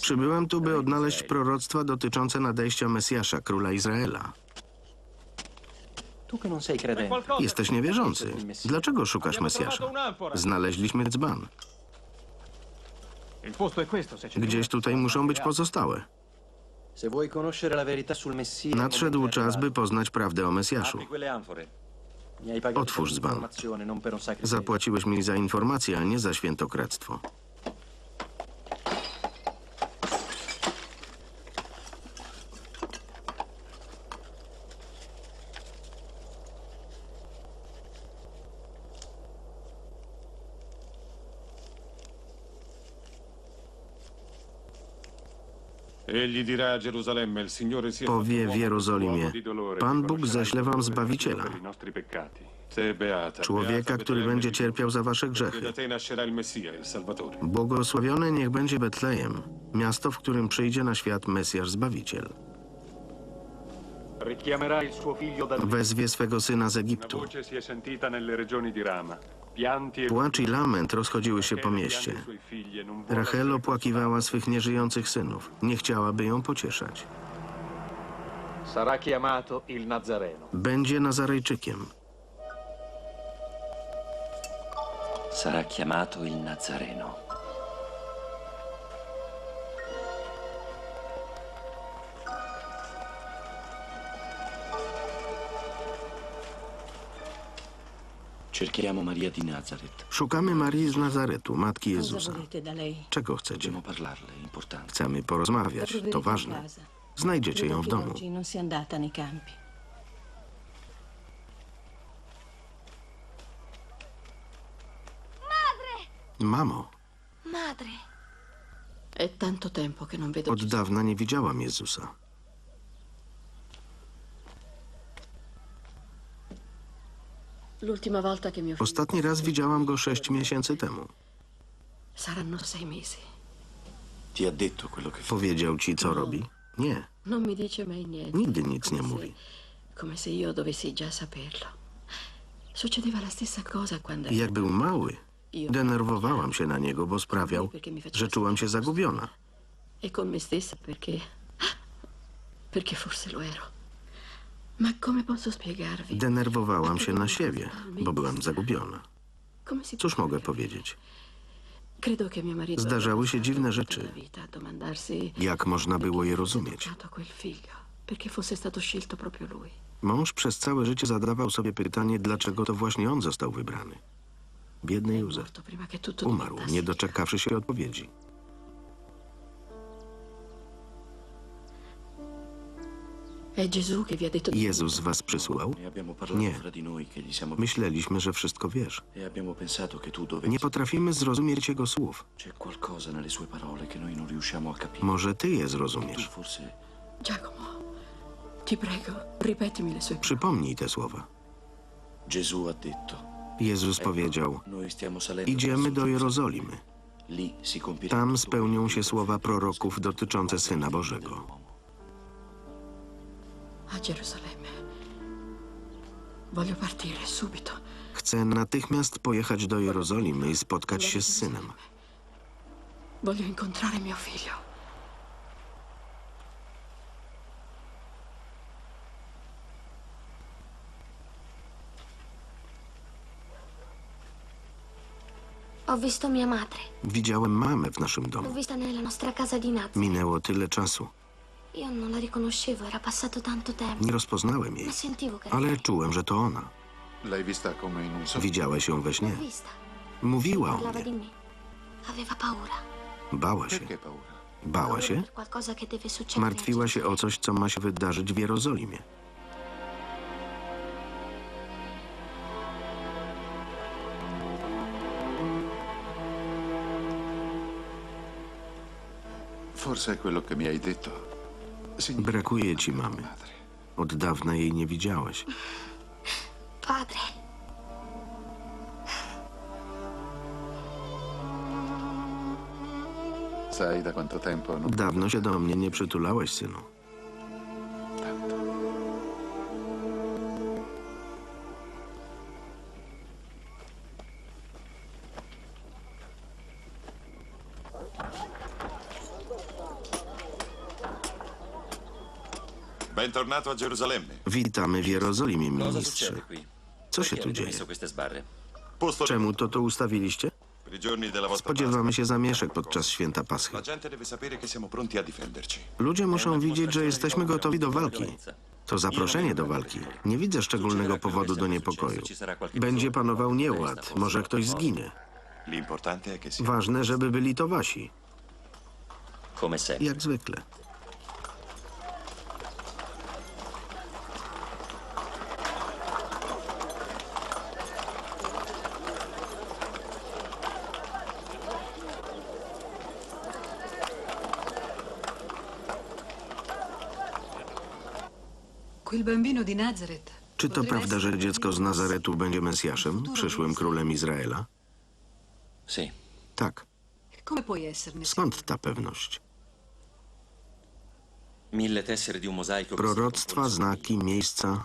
Przybyłam tu, by odnaleźć proroctwa dotyczące nadejścia Mesjasza, króla Izraela. Jesteś niewierzący. Dlaczego szukasz Mesjasza? Znaleźliśmy dzban. Gdzieś tutaj muszą być pozostałe. Nadszedł czas, by poznać prawdę o Mesjaszu. Otwórz dzban. Zapłaciłeś mi za informację, a nie za świętokradztwo. Egli dirà a Gerusalemme, il Signore sia Powie w Jerozolimie, Pan Bóg ześle wam Zbawiciela. Człowieka, który będzie cierpiał za wasze grzechy. Błogosławione niech będzie Betlejem, miasto, w którym przyjdzie na świat Mesjasz Zbawiciel. Wezwie swego syna z Egiptu. E Płacz i lament rozchodziły się po mieście. Rachel opłakiwała swych nieżyjących synów. Nie chciałaby ją pocieszać. Sarà chiamato il Nazareno. Będzie Nazarejczykiem. Sarà chiamato il Nazareno. Cerchiamo Maria di Nazareth. Szukamy Marii z Nazaretu, matki Jezusa. Czego chcecie? Dobbiamo parlarle, è importante. Chcemy porozmawiać. To ważne. Znajdziecie ją w domu. andata nei campi. Mamo, Madre, È tanto tempo che non vedo od Gesù. dawna nie widziałam Jezusa. L'ultima volta che mio figlio... Ostatni raz widziałam go sześć miesięcy temu. Saranno sei mesi. Ti ha detto quello che fa. Powiedział ci, co robi? Nie, Non mi dice mai niente. nigdy nic nie mówi. Come se io dovessi già saperlo. Succedeva la stessa cosa quando... I Jak był mały, denerwowałam się na niego, bo sprawiał, że czułam się zagubiona. E con me stessa perché... Perché forse lo ero. Ma come posso spiegarvi? Denerwowałam się na siebie, bo byłam zagubiona. Come si Cóż mogę powiedzieć? Credo che mio marito Zdarzały się dziwne rzeczy. tutta la vita a domandarsi Jak można było je rozumieć? nato quel figlio, perché fosse stato scelto proprio lui. Mąż przez całe życie zadawał sobie pytanie, dlaczego to właśnie on został wybrany. Biedny Józef morto prima che tutto umarł, diventasse nie doczekawszy się odpowiedzi. Jezus was przysłał? Nie. Myśleliśmy, że wszystko wiesz. Nie potrafimy zrozumieć jego słów. Może ty je zrozumiesz. Przypomnij te słowa. Jezus powiedział: Idziemy do. Jerozolimy. Tam spełnią się słowa proroków dotyczące Syna Bożego. A Gerusalemme. Voglio partire subito. Chcę natychmiast pojechać do Jerozolimy i spotkać się z Synem. Voglio incontrare mio figlio. ho visto mia madre. Widziałem mamę w naszym L'ho domu. vista nella nostra casa di. Minęło tyle czasu. Io non la riconoscevo, era passato tanto tempo. Nie rozpoznałem jej, Ma sentivo che era ale czułem, że to ona. L'hai vista come in un sogno? Widziałeś ją we śnie. L'ho vista. Mówiła o Parlava di mnie. me. Aveva paura. Bała się. Perché paura? Bała Paura się? per qualcosa che deve succedere. a Martwiła się o coś, co ma się wydarzyć w Jerozolimie. Forse è quello che mi hai detto. Brakuje ci mamy. Od dawna jej nie widziałeś. Padre, Sai da quanto tempo non Dawno się do mnie nie przytulałeś, synu. Bentornato a Gerusalemme. Witamy w Jerozolimie, Cosa ministrze. Co się tu dzieje? Posto Czemu to tu ustawiliście? per i giorni della vostra Spodziewamy się zamieszek podczas święta Paschy. La gente deve sapere che siamo pronti a difenderci. Ludzie muszą widzieć, że jesteśmy gotowi do walki. To zaproszenie do walki. Nie widzę szczególnego powodu do niepokoju. Będzie panował nieład, może ktoś zginie. L'importante è che sia. Ważne, żeby byli to wasi, Come sempre. jak zwykle. Czy to prawda, że dziecko z Nazaretu będzie Mesjaszem, przyszłym królem Izraela? Tak. Skąd ta pewność? Proroctwa, znaki, miejsca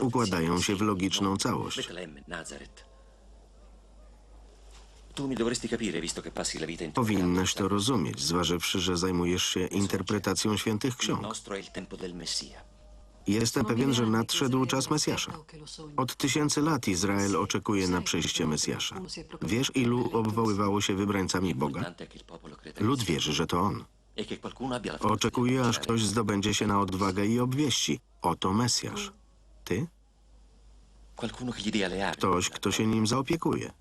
układają się w logiczną całość. Powinnaś to rozumieć, zważywszy, że zajmujesz się interpretacją świętych ksiąg. Jestem pewien, że nadszedł czas Mesjasza. Od tysięcy lat Izrael oczekuje na przyjście Mesjasza. Wiesz, ilu obwoływało się wybrańcami Boga? Lud wierzy, że to On. Oczekuje, aż ktoś zdobędzie się na odwagę i obwieści. Oto Mesjasz. Ty? Ktoś, kto się nim zaopiekuje.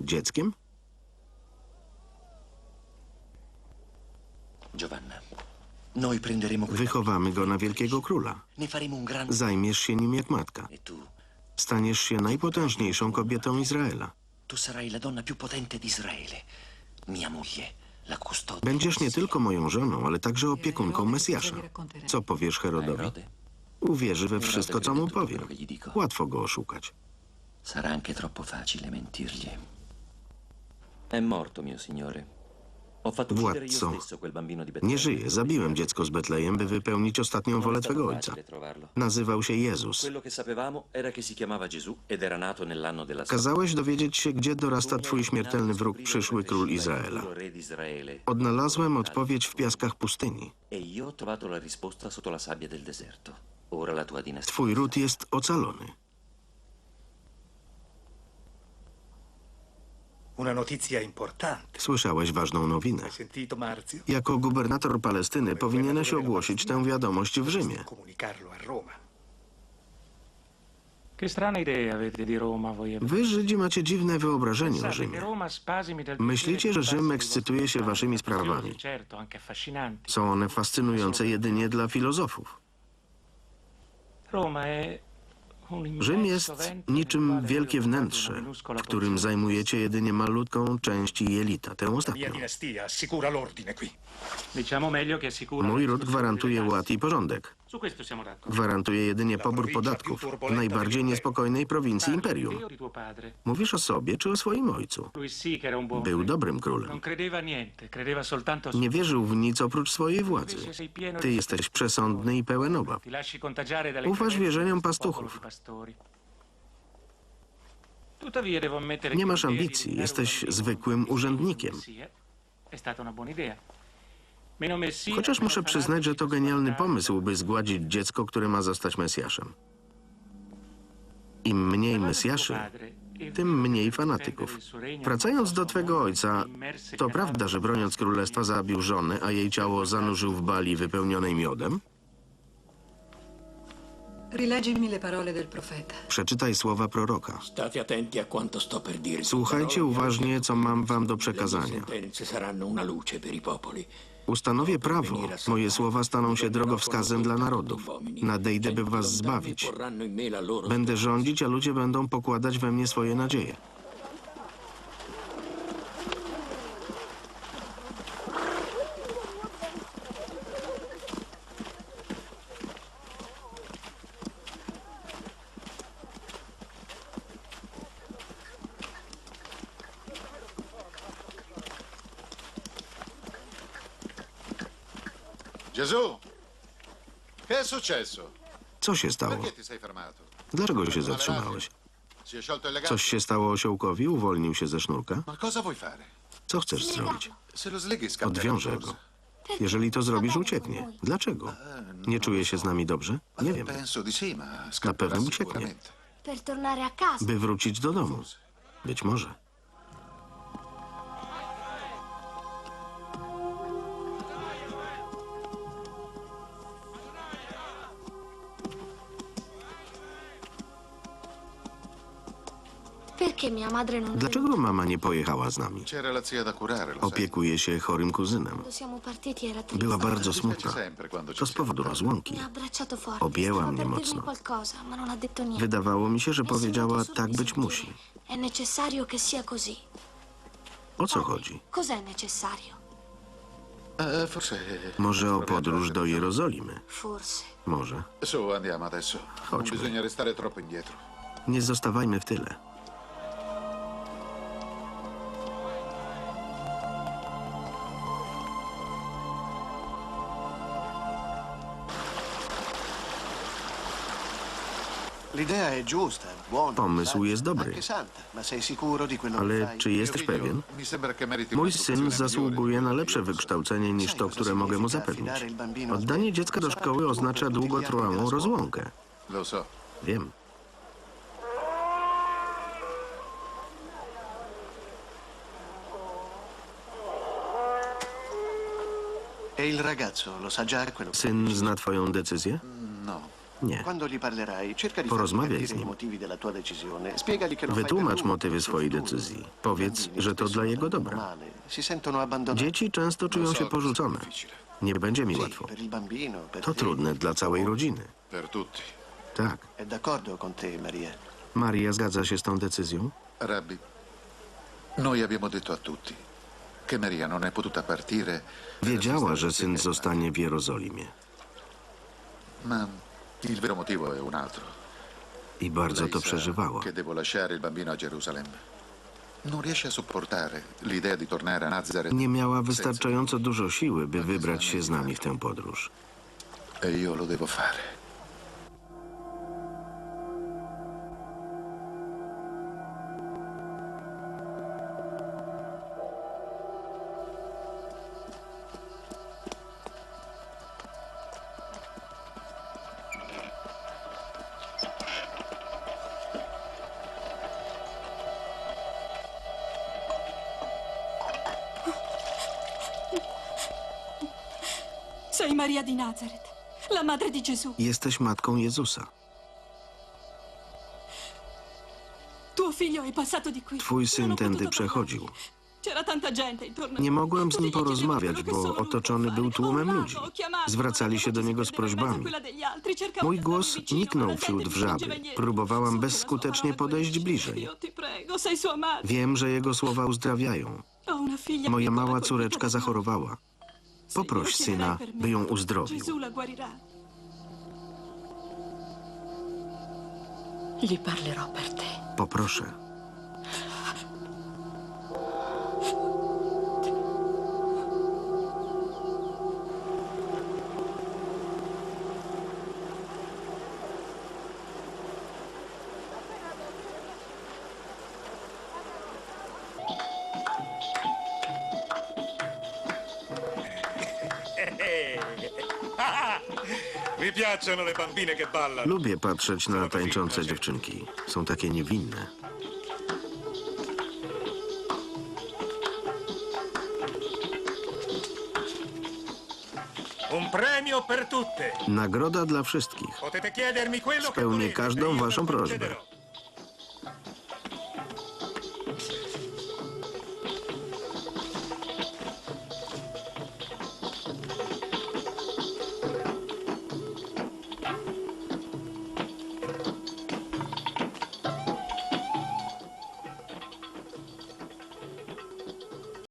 Dzieckiem? Giovanna, Wychowamy go na wielkiego króla. Zajmiesz się nim jak matka. E Staniesz się najpotężniejszą kobietą Izraela. Będziesz nie tylko moją żoną, ale także opiekunką Mesjasza. Co powiesz Herodowi? Uwierzy we wszystko, co mu powiem. Łatwo go oszukać. Sarà anche troppo facile mentirgli. È morto, mio signore. Ho fatto uccidere io Władco, nie żyje. Zabiłem dziecko z Betlejem, by wypełnić ostatnią wolę twego ojca. Nazywał się Jezus. Kazałeś dowiedzieć się, gdzie dorasta twój śmiertelny wróg, przyszły król Izraela. Odnalazłem odpowiedź w piaskach pustyni. E. Twój ród jest ocalony. Una notizia importante. Słyszałeś ważną nowinę. Hai sentito Marzio? Jako gubernator Palestyny powinieneś ogłosić tę wiadomość w Rzymie. Comunicarlo a Roma. Che strane idee avete di Roma voi Wy, Żydzi, macie dziwne wyobrażenie o Pensate che Rzymie. Roma spasimi del Myślicie, że Rzym ekscytuje się waszymi sprawami. Certo, anche affascinanti. Są one fascynujące jedynie dla filozofów. Roma è Rzym jest niczym wielkie wnętrze, w którym zajmujecie jedynie malutką część jelita, tę ostatnią. Mój ród gwarantuje ład i porządek. Gwarantuje jedynie pobór podatków w najbardziej niespokojnej prowincji imperium. Mówisz o sobie czy o swoim ojcu? Był dobrym królem. Nie wierzył w nic oprócz swojej władzy. Ty jesteś przesądny i pełen obaw. Ufasz wierzeniom pastuchów. Nie masz ambicji, jesteś zwykłym urzędnikiem. Chociaż muszę przyznać, że to genialny pomysł, by zgładzić dziecko, które ma zostać Mesjaszem. Im mniej Mesjaszy, tym mniej fanatyków. Wracając do twego ojca, to prawda, że broniąc królestwa zabił żonę, a jej ciało zanurzył w bali wypełnionej miodem? Przeczytaj słowa proroka. Słuchajcie uważnie, co mam wam do przekazania. Ustanowię prawo, moje słowa staną się drogowskazem dla narodów. Nadejdę, by was zbawić. Będę rządzić, a ludzie będą pokładać we mnie swoje nadzieje. Gesù! Che è successo? Co się stało? Perché ti sei fermato? Dlaczego się zatrzymałeś? Si è sciolto il legame? Coś się stało osiołkowi? Uwolnił się ze sznurka? Ma cosa vuoi fare? Co chcesz zrobić? Se lo sleghi scapperà Odwiążę go. Jeżeli to zrobisz, ucieknie. Dlaczego? Nie czuje się z nami dobrze? Nie wiem. Penso di sì, ma Na scapperà pewno ucieknie. sicuramente. Per tornare a casa. By wrócić do domu. Być może. Dlaczego mama nie pojechała z nami? Opiekuje się chorym kuzynem. Była bardzo smutna. To z powodu rozłąki. Objęła mnie mocno. Wydawało mi się, że powiedziała, tak być musi. O co chodzi? Eh, forse... Może o podróż do Jerozolimy? Może. Chodźmy. Nie zostawajmy w tyle. Pomysł jest dobry. Anche santa, ma sei sicuro di quello che Ale czy jesteś pewien? Mi sembra che meriti Mój syn zasługuje na lepsze wykształcenie niż to, które mogę mu zapewnić. Oddanie dziecka do szkoły oznacza długotrwałą rozłąkę. Wiem. E Syn zna twoją decyzję? No. Nie. Porozmawiaj z nim. Wytłumacz motywy swojej decyzji. Powiedz, że to dla jego dobra. Dzieci często czują się porzucone. Nie będzie mi łatwo. To trudne dla całej rodziny. Tak. Maria. Maria zgadza się z tą decyzją? Rabbi, noi abbiamo detto a tutti che Maria non è potuta partire. Wiedziała, że syn zostanie w Jerozolimie. Ma il vero motivo è un altro. I bardzo to przeżywała. Che devo lasciare il bambino a Gerusalemme. Non riesce a sopportare l'idea di tornare a Nazareth. Nie miała wystarczająco dużo siły, by wybrać się z nami w tę podróż. E io lo devo fare. Sei Maria di Nazareth, la madre di Gesù. Jesteś matką Jezusa. Tuo figlio è passato di qui. Twój syn tędy przechodził. C'era tanta gente intorno. a Nie mogłem z nim porozmawiać, bo otoczony był tłumem ludzi. Zwracali się do niego z prośbami. Mój głos niknął wśród niente. Próbowałam bezskutecznie podejść bliżej. Wiem, że jego słowa uzdrawiają. Moja mała córeczka zachorowała. Poproś syna, by ją uzdrowił. Poproszę. Mi piacciono le bambine che ballano. Lubię patrzeć na tańczące dziewczynki. Są takie niewinne. Un premio per tutte. Nagroda dla wszystkich. Potete chiedermi quello che Spełnię volete. każdą e io waszą lo prośbę. concederò.